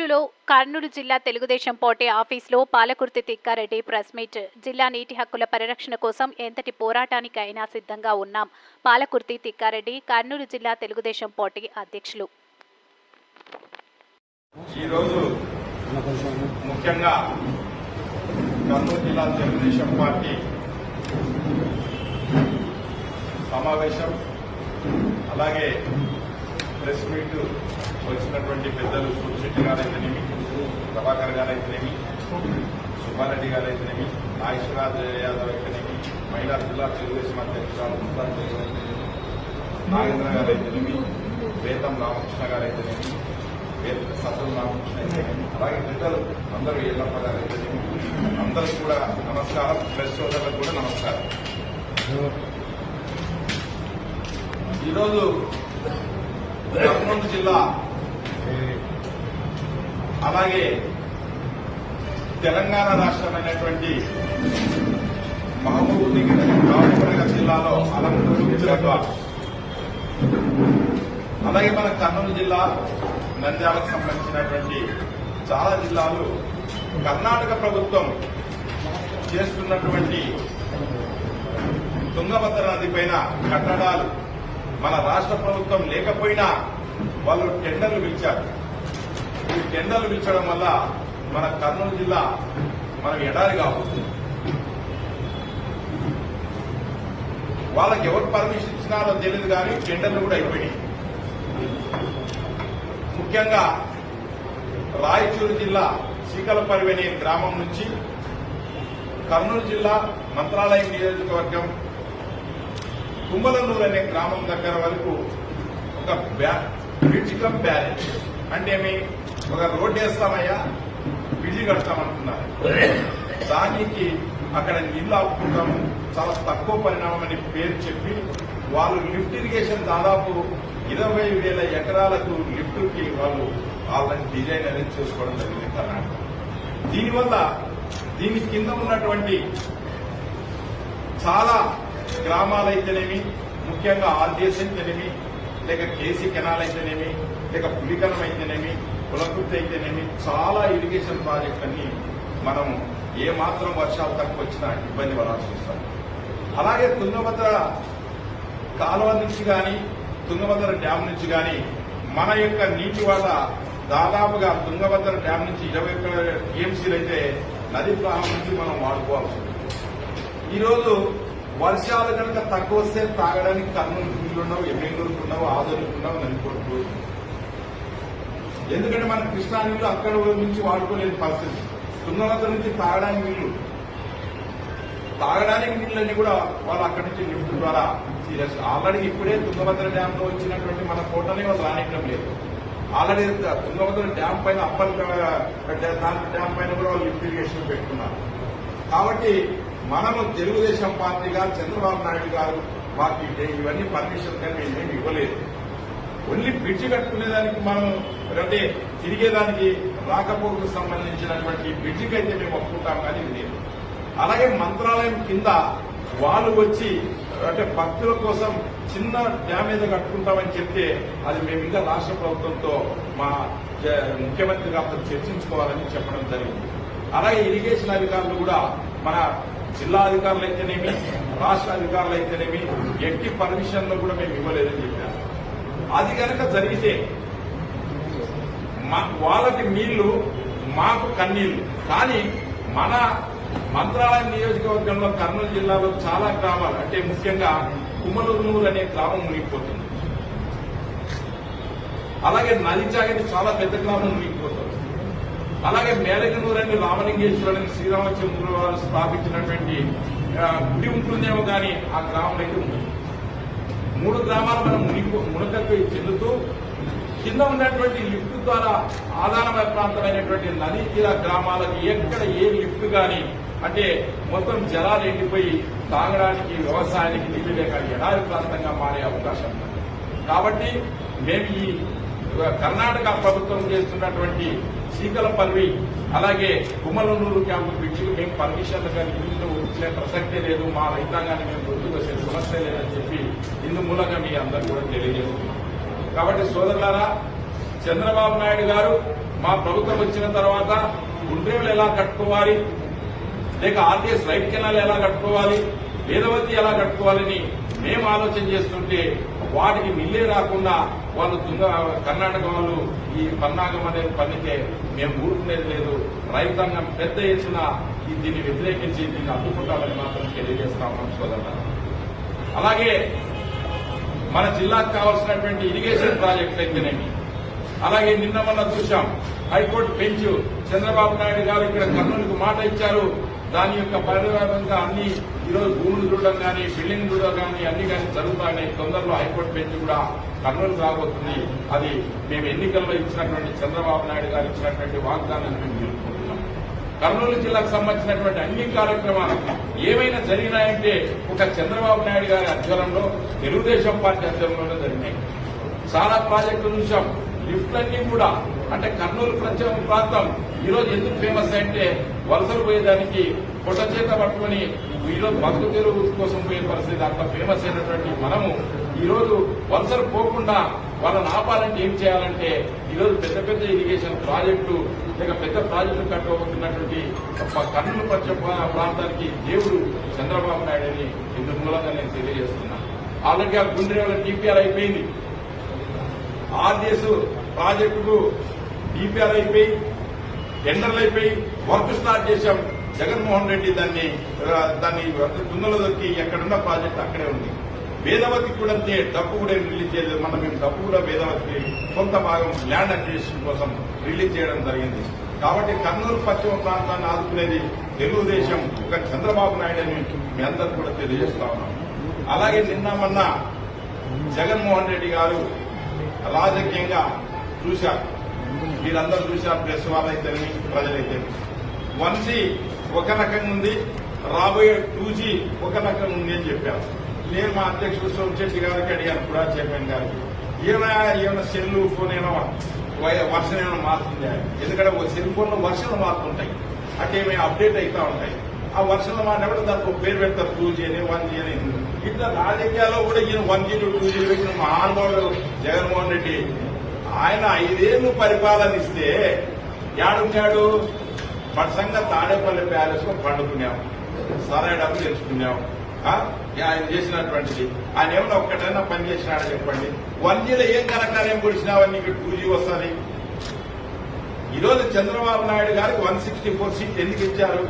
కర్నూలులో కర్నూలు జిల్లా తెలుగుదేశం పార్టీ ఆఫీసులో పాలకుర్తి తిక్కారెడ్డి ప్రెస్ మీట్. జిల్లా నీటి హక్కుల పరిరక్షణ కోసం ఎంతటి పోరాటానికైనా సిద్ధంగా ఉన్నాం. పాలకుర్తి తిక్కారెడ్డి కర్నూలు జిల్లా తెలుగుదేశం పార్టీ అధ్యక్షులు. ఈరోజు ముఖ్యంగా కర్నూలు జిల్లా తెలుగుదేశం పార్టీ సమావేశం అలాగే ప్రెస్ మీట్ వచ్చినటువంటి పెద్దలు సూర్యశెట్టి గారైతేనేమి ప్రభాకర్ గారైతేనేమి సుబ్బారెడ్డి గారైతేనేమి నాగేశ్వరరాజు యాదవ్ అయితేనేమి మహిళా జిల్లా తెలుగుదేశం అధ్యక్షురాలు నాగేంద్ర గారైతేనేమి వేతం రామకృష్ణ గారైతేనేమి వేద సత్యం రామకృష్ణ అయితేనేమి అలాగే పెద్దలు అందరూ ఎల్లప్ప గారైతేనేమి అందరూ కూడా నమస్కారం ప్రెస్ సోదరులకు కూడా నమస్కారం. ఈరోజు కర్నూలు జిల్లా అలాగే తెలంగాణ రాష్ట్రమైనటువంటి మహబూబ్నగర్ జిల్లాలో అలంపూరు అలాగే మన కర్నూలు జిల్లా నంద్యాలకు సంబంధించినటువంటి చాలా జిల్లాలు కర్ణాటక ప్రభుత్వం చేస్తున్నటువంటి తుంగభద్ర నది పైన కట్టడాలు మన రాష్ట్ర ప్రభుత్వం లేకపోయినా వాళ్ళు టెండర్లు పిలిచారు. ఈ టెండర్లు పిలిచడం వల్ల మన కర్నూలు జిల్లా మనం ఎడారి కాబోతుంది. వాళ్ళకి ఎవరు పర్మిషన్ ఇచ్చినారో తెలియదు కానీ టెండర్లు కూడా అయిపోయినాయి. ముఖ్యంగా రాయచూరు జిల్లా చీకలపరివి అనే గ్రామం నుంచి కర్నూలు జిల్లా మంత్రాలయం నియోజకవర్గం కుంబలనూరు అనే గ్రామం దగ్గర వరకు ఒక బ్యా- బ్రిడ్జ్ బ్యారేజ్ అంటే ఏమి? ఒక రోడ్డు వేస్తామయ్యా బ్రిడ్జి కడతామంటున్నారు. దానికి అక్కడ నీళ్ళు ఆపుకుంటాము చాలా తక్కువ పరిణామం అని పేరు చెప్పి వాళ్ళు లిఫ్ట్ ఇరిగేషన్ దాదాపు ఇరవై వేల ఎకరాలకు లిఫ్ట్కి వాళ్ళు వాళ్ళని డిజైన్ అనేది చేసుకోవడం జరిగింది కర్ణాటక. దీనివల్ల దీని కింద ఉన్నటువంటి చాలా గ్రామాలైతేనేమి ముఖ్యంగా ఆర్డీఎస్ అయితేనేమి లేక కేసీ కెనాల్ అయితేనేమి లేక పులికనం అయితేనేమి కులకృతి అయితేనేమి చాలా ఇరిగేషన్ ప్రాజెక్టులన్నీ మనం ఏమాత్రం వర్షాలు తక్కువ వచ్చినా ఇబ్బంది పడాల్సి వస్తాం అలాగే తుంగభద్ర కాలువ నుంచి కానీ తుంగభద్ర డ్యాం నుంచి కానీ మన యొక్క నీటి వాట దాదాపుగా తుంగభద్ర డ్యాం నుంచి ఇరవై ఒక్క టీఎంసీలు అయితే నది ప్రాంతం నుంచి మనం వాడుకోవాల్సి ఉంది ఈరోజు వర్షాలు కనుక తక్కువ వస్తే తాగడానికి కర్నూలు నీళ్ళున్నావు ఉండవు ఎమ్మెల్యూరుకు ఉండవు ఆదోనికి నలుగురు ఎందుకంటే మన కృష్ణా నీళ్ళు అక్కడ నుంచి వాడుకోలేని పరిస్థితి. తుంగభద్ర నుంచి తాగడానికి నీళ్ళు తాగడానికి నీళ్ళని కూడా వాళ్ళు అక్కడి నుంచి లిఫ్ట్ ద్వారా ఆల్రెడీ ఇప్పుడే తుంగభద్ర డ్యామ్లో వచ్చినటువంటి మన కోటనే వాళ్ళు రానివ్వడం లేదు. ఆల్రెడీ తుంగభద్ర డ్యామ్ పైన అప్పర్ దాని డ్యామ్ పైన కూడా వాళ్ళు లిఫ్ట్ ఇరిగేషన్ పెట్టుకున్నారు. కాబట్టి మనము తెలుగుదేశం పార్టీగా చంద్రబాబు నాయుడు గారు మాకు ఇవన్నీ పర్మిషన్ కానీ మేమేమి ఇవ్వలేదు. ఓన్లీ బ్రిడ్జ్ కట్టుకునేదానికి మనం అంటే తిరిగేదానికి రాకపోకకు సంబంధించినటువంటి బ్రిడ్జికి అయితే మేము ఒప్పుకుంటాం కానీ ఇది లేదు. అలాగే మంత్రాలయం కింద వాళ్ళు వచ్చి అంటే భక్తుల కోసం చిన్న డ్యామేజ్ కట్టుకుంటామని చెప్తే అది మేము ఇంకా రాష్ట్ర ప్రభుత్వంతో మా ముఖ్యమంత్రి గారితో చర్చించుకోవాలని చెప్పడం జరిగింది. అలాగే ఇరిగేషన్ అధికారులు కూడా మన జిల్లా అధికారులు అయితేనేమి రాష్ట్ర అధికారులు అయితేనేమి ఎట్టి పర్మిషన్లు కూడా మేము ఇవ్వలేదని చెప్పారు. అది కనుక జరిగితే వాళ్ళకి నీళ్ళు మాకు కన్నీళ్ళు. కానీ మన మంత్రాలయం నియోజకవర్గంలో కర్నూలు జిల్లాలో చాలా గ్రామాలు అంటే ముఖ్యంగా కుమలూరు అనే గ్రామం మునిగిపోతుంది. అలాగే నదిచాగని చాలా పెద్ద గ్రామం మునిగిపోతుంది. అలాగే మేలగనూరు రామలింగేశ్వరుని శ్రీరామచంద్రుడు వారు స్థాపించినటువంటి గుడి ఉంటుందేమో కానీ ఆ గ్రామం అయితే ఉంది మూడు గ్రామాలు మనం మునిగి మునకకు చెందుతూ కింద ఉన్నటువంటి లిఫ్ట్ ద్వారా ఆదాన ప్రాంతమైనటువంటి నదీ తీర గ్రామాలకు ఎక్కడ ఏ లిఫ్ట్ కానీ అంటే మొత్తం జలాలు ఎండిపోయి తాగడానికి వ్యవసాయానికి నీళ్ళు లేక ఎడారి ప్రాంతంగా మారే అవకాశం ఉంది. కాబట్టి మేము ఈ కర్ణాటక ప్రభుత్వం చేస్తున్నటువంటి చీకలపల్లి అలాగే కుమలనూరు క్యాంపు బ్రిడ్జికి మేము పర్మిషన్లు కానీ ఇల్లు ఇచ్చే ప్రసక్తే లేదు మా రైతాంగాన్ని మేము గుర్తు వచ్చే సమస్య లేదని చెప్పి ఇందు మూలంగా మీ అందరూ కూడా తెలియజేస్తున్నాం. కాబట్టి సోదరులారా చంద్రబాబు నాయుడు గారు మా ప్రభుత్వం వచ్చిన తర్వాత గుండ్రేవులు ఎలా కట్టుకోవాలి లేక ఆర్టీఎస్ రైట్ కెనాల్ ఎలా కట్టుకోవాలి వేదవతి ఎలా కట్టుకోవాలని మేము ఆలోచన చేస్తుంటే వాటికి మిల్లే రాకుండా వాళ్ళు దుంగ కర్ణాటక వాళ్ళు ఈ పన్నాగం అనేది పన్నితే మేము ఊరుకునేది లేదు. రైతాంగం పెద్ద ఎత్తున ఈ దీన్ని వ్యతిరేకించి దీన్ని అడ్డుకుంటామని మాత్రం తెలియజేస్తామని సోదరులారా. అలాగే మన జిల్లాకు కావాల్సినటువంటి ఇరిగేషన్ ప్రాజెక్టులు అయితేనేమి. అలాగే నిన్న మొన్న చూశాం హైకోర్టు బెంచ్ చంద్రబాబు నాయుడు గారు ఇక్కడ కర్నూలుకు మాట ఇచ్చారు. దాని యొక్క పరిణామంగా అన్ని ఈరోజు భూములు చూడడం కానీ బిల్డింగ్ చూడడం కానీ అన్ని కానీ జరుగుతాయని తొందరలో హైకోర్టు బెంచ్ కూడా కర్నూలు రాబోతుంది. అది మేము ఎన్నికల్లో ఇచ్చినటువంటి చంద్రబాబు నాయుడు గారు ఇచ్చినటువంటి వాగ్దానాన్ని మేము నిలుపుకుంటున్నాం. కర్నూలు జిల్లాకు సంబంధించినటువంటి అన్ని కార్యక్రమాలు ఏమైనా జరిగినాయంటే ఒక చంద్రబాబు నాయుడు గారి అధ్వర్యంలో తెలుగుదేశం పార్టీ అధ్వర్యంలోనే జరిగినాయి. చాలా ప్రాజెక్టులు చూసాం లిఫ్ట్లన్నీ కూడా అంటే కర్నూలు ప్రత్యేక ప్రాంతం ఈ రోజు ఎందుకు ఫేమస్ అంటే వలసలు పోయేదానికి పొట్ట చేత పట్టుకుని ఈరోజు బతుకు తెరువు కోసం పోయే పరిస్థితి అంత ఫేమస్ అయినటువంటి మనము ఈరోజు వలసలు పోకుండా వాళ్ళని ఆపాలంటే ఏం చేయాలంటే ఈరోజు పెద్ద పెద్ద ఇరిగేషన్ ప్రాజెక్టు లేక పెద్ద ప్రాజెక్టు కట్టబోతున్నటువంటి కర్నూలు ప్రత్యేక ప్రాంతానికి దేవుడు చంద్రబాబు నాయుడు అని ఇందుకు మూలంగా నేను తెలియజేస్తున్నాను ఆల్రెడీ ఆ గుండ్రేవుల టీపీఆర్ అయిపోయింది. ఆర్డీఎస్ ప్రాజెక్టుకు డిపిఆర్ అయిపోయి టెండర్లు అయిపోయి వర్క్ స్టార్ట్ చేశాం. జగన్మోహన్ రెడ్డి దాన్ని దాన్ని తుంగలో దొరికి ఎక్కడున్న ప్రాజెక్ట్ అక్కడే ఉంది. వేదవతికి కూడా అంతే డబ్బు కూడా రిలీజ్ చేయలేదు. మనం మేము డబ్బు కూడా వేదవతికి కొంత భాగం ల్యాండ్ అక్విజిషన్ కోసం రిలీజ్ చేయడం జరిగింది. కాబట్టి కర్నూలు పశ్చిమ ప్రాంతాన్ని ఆదుకునేది తెలుగుదేశం ఒక చంద్రబాబు నాయుడు అని మీ అందరూ కూడా తెలియజేస్తా ఉన్నాం. అలాగే నిన్న మొన్న జగన్మోహన్ రెడ్డి గారు రాజకీయంగా చూశారు. మీరందరూ చూసిన ప్రెస్ వాళ్ళైతేనేమి ప్రజలైతే. వన్ జీ ఒక రకంగా ఉంది రాబోయే టూ జీ ఒక రకంగా ఉంది అని చెప్పారు. నేను మా అధ్యక్షుడు సోమశెట్టి గారికి అడిగాను కూడా చైర్మన్ గారికి. ఏమైనా ఏమైనా సెల్లు ఫోన్ ఏమైనా వర్షన్ ఏమైనా మారుతుంది? ఎందుకంటే ఒక సెల్ ఫోన్లో వర్షన్లు మారుతుంటాయి. అంటే మేము అప్డేట్ అవుతా ఉంటాయి. ఆ వర్షంలో మారినప్పుడు దానికి పేరు పెడతారు టూ జీ అని వన్ జీ అని. ఇట్లా రాజకీయాల్లో కూడా ఈయన వన్ జీ టూ జీ పెట్టిన మహానుభావుడు జగన్మోహన్ రెడ్డి. ఆయన ఐదేళ్ళు పరిపాలన ఇస్తే ఏడున్నాడు? పట్సంగా తాడేపల్లి ప్యాలెస్లో పండుకున్నాం. సరైన డబ్బులు తెచ్చుకున్నాం. ఆయన చేసినటువంటిది. ఆయన ఏమైనా ఒక్కటైనా పని చేసినాడు చెప్పండి. వన్ జీలో ఏం కనకార్యం పొడిచినావని నీకు టూ జీ వస్తుంది. ఈ చంద్రబాబు నాయుడు గారికి వన్ సిక్స్టీ ఫోర్ సీట్ ఎందుకు ఇచ్చారు?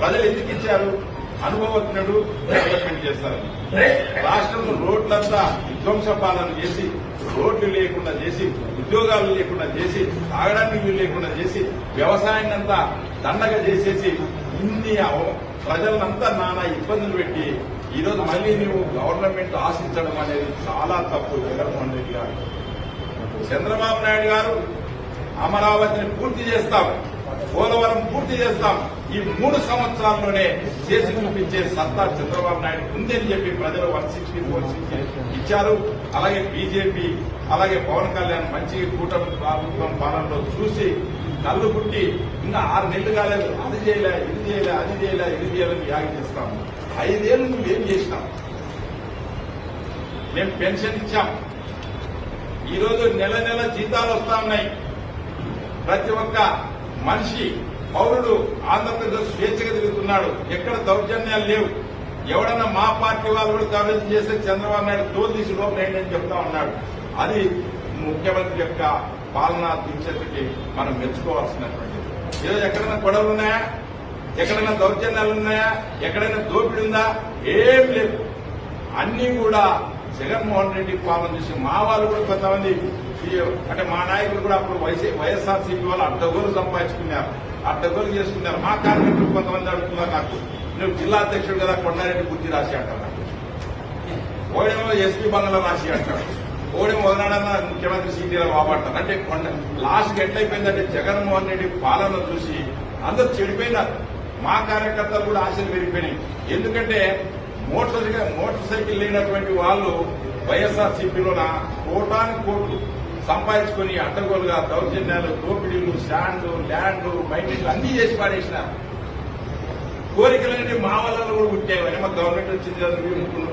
ప్రజలు ఎందుకు ఇచ్చారు? అనుభవజ్ఞుడు డెవలప్మెంట్ చేస్తారు. రాష్ట్రంలో రోడ్లంతా విధ్వంస పాలన చేసి రోడ్లు లేకుండా చేసి ఉద్యోగాలు లేకుండా చేసి తాగడానికి లేకుండా చేసి వ్యవసాయాన్ని అంతా దండగా చేసేసి ఇన్ని ప్రజలంతా నానా ఇబ్బందులు పెట్టి ఈ రోజు మళ్ళీ నువ్వు గవర్నమెంట్ ఆశించడం అనేది చాలా తప్పు జగన్మోహన్ రెడ్డి గారు. చంద్రబాబు నాయుడు గారు అమరావతిని పూర్తి చేస్తాం. పోలవరం పూర్తి చేస్తాం. ఈ మూడు సంవత్సరాల్లోనే చేసి చూపించే సత్తా చంద్రబాబు నాయుడు ఉందని చెప్పి ప్రజలు వన్ సిక్స్టీ ఫోర్ ఇచ్చారు. అలాగే బీజేపీ అలాగే పవన్ కళ్యాణ్ మంచి కూటమి ప్రభుత్వం పాలనలో చూసి కళ్ళు పుట్టి ఇంకా ఆరు నెలలు కాలేదు. అది చేయలే ఇది చేయలే అది చేయలే ఇది చేయాలని యాగం చేస్తాము. ఐదేళ్ళు నువ్వేం చేసినావు? మేము పెన్షన్ ఇచ్చాం. ఈరోజు నెల నెల జీతాలు వస్తా ఉన్నాయి. ప్రతి ఒక్క మనిషి పౌరుడు ఆంధ్రప్రదేశ్ స్వేచ్ఛగా తిరుగుతున్నాడు. ఎక్కడ దౌర్జన్యాలు లేవు. ఎవడన్నా మా పార్టీ వాళ్ళు కూడా దౌర్జన్యం చేస్తే చంద్రబాబు నాయుడు తోలు తీసి లోపలేండి అని చెప్తా ఉన్నాడు. అది ముఖ్యమంత్రి యొక్క పాలనా దీక్షకి మనం మెచ్చుకోవాల్సినటువంటి ఈరోజు ఎక్కడైనా గొడవలు ఉన్నాయా? ఎక్కడైనా దౌర్జన్యాలు ఉన్నాయా? ఎక్కడైనా దోపిడి ఉందా? ఏం లేదు. అన్ని కూడా జగన్మోహన్ రెడ్డి పాలన చేసి మా వాళ్ళు కూడా కొంతమంది అంటే మా నాయకులు కూడా అప్పుడు వైసీ వైఎస్ఆర్సీపీ వాళ్ళు అడ్డగోలు సంపాదించుకున్నారు. అడ్డగోలు చేసుకున్నారు. మా కార్మికులు కొంతమంది అడుగుతున్నారు నాకు. నువ్వు జిల్లా అధ్యక్షుడు కదా కొండారెడ్డి బుద్ధి రాసి అంటారు నాకు. ఓడేమో ఎస్పీ బంగ్లా రాసి అంటాడు ఓడేమో వదనాడన్న ముఖ్యమంత్రి సీటీలో బాబాంటారు అంటే కొండ లాస్ట్ ఎట్లయిపోయిందంటే జగన్మోహన్ రెడ్డి పాలన చూసి అందరూ చెడిపోయినారు. మా కార్యకర్తలు కూడా ఆశలు పెరిగిపోయినాయి. ఎందుకంటే మోటార్ మోటార్ సైకిల్ లేనటువంటి వాళ్ళు వైఎస్ఆర్ సిపిలోన కోటాను కోట్లు. సంపాదించుకుని అడ్డగోలుగా దౌర్జన్యాలు దోపిడీలు శాండ్లు ల్యాండ్ మైనింగ్ అన్ని చేసి పాడేసినారు. కోరికలన్నీ మా వల్ల కూడా పుట్టాయి. మా గవర్నమెంట్ వచ్చింది కదా మేము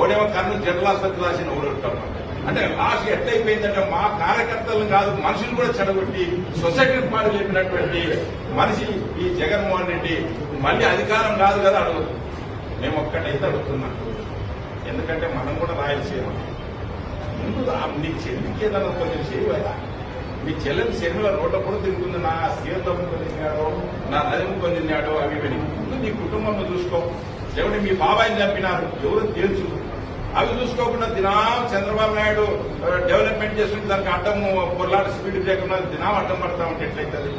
ఓడేమో కర్నూలు జనరల్ ఆసుపత్రి రాసిన ఊరుకుంటాం అంటే లాస్ట్ ఎట్లయిపోయిందంటే మా కార్యకర్తలను కాదు మనుషులు కూడా చెడగొట్టి సొసైటీని పాడు లేపినటువంటి మనిషి ఈ జగన్మోహన్ రెడ్డి మళ్ళీ అధికారం కాదు కదా అడుగుతుంది. మేము ఒక్కటైతే అడుగుతున్నాం. ఎందుకంటే మనం కూడా రాయలసీమ. మీ ఆ- నీ చెల్లికి ఏదైనా కొంచెం చేయవా మీ చెల్లెలు శనిలో రోడ్ల కూడా తిరుగుతుంది నా సీఎం తిన్నాడో నా నది తిన్నాడో అవి ఇవి. ముందు నీ కుటుంబం చూసుకో. లేకుంటే మీ బాబాయిని చంపినారు ఎవరు తెలుసు అవి చూసుకోకుండా దినాం చంద్రబాబు నాయుడు డెవలప్మెంట్ చేస్తుంటే దానికి అడ్డం పొల్లాడు స్పీడ్ లేకుండా దినాం అడ్డం పడతా ఉంటే ఎట్లయితుంది?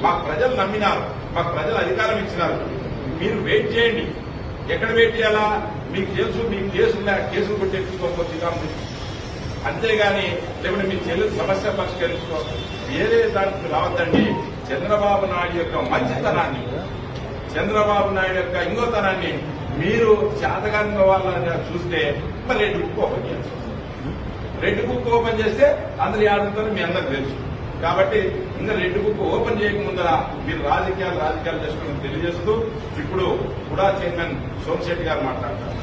మాకు ప్రజలు నమ్మినారు మాకు ప్రజలు అధికారం ఇచ్చినారు. మీరు వెయిట్ చేయండి. ఎక్కడ వెయిట్ చేయాలా? మీకు తెలుసు మీ కేసు కేసులు కొట్టేసుకోవచ్చు అంతేగాని లేకుంటే మీ చెల్లి సమస్య పరిష్కరించుకో. వేరే దానికి రావద్దండి. చంద్రబాబు నాయుడు యొక్క మంచితనాన్ని చంద్రబాబు నాయుడు యొక్క ఇంగోతనాన్ని మీరు చేతగాని వాళ్ళని చూస్తే మరి రెడ్ బుక్ ఓపెన్ చేస్తారు వస్తుంది. రెడ్ బుక్ ఓపెన్ చేస్తే అందరు ఆడుతారు మీ అందరికి తెలుసు. కాబట్టి ఇంకా రెడ్ బుక్ ఓపెన్ చేయకముందర మీరు రాజకీయాలు రాజకీయాలు చేసుకుని తెలియజేస్తూ ఇప్పుడు కూడా చైర్మన్ సోమశెట్టి గారు మాట్లాడతారు.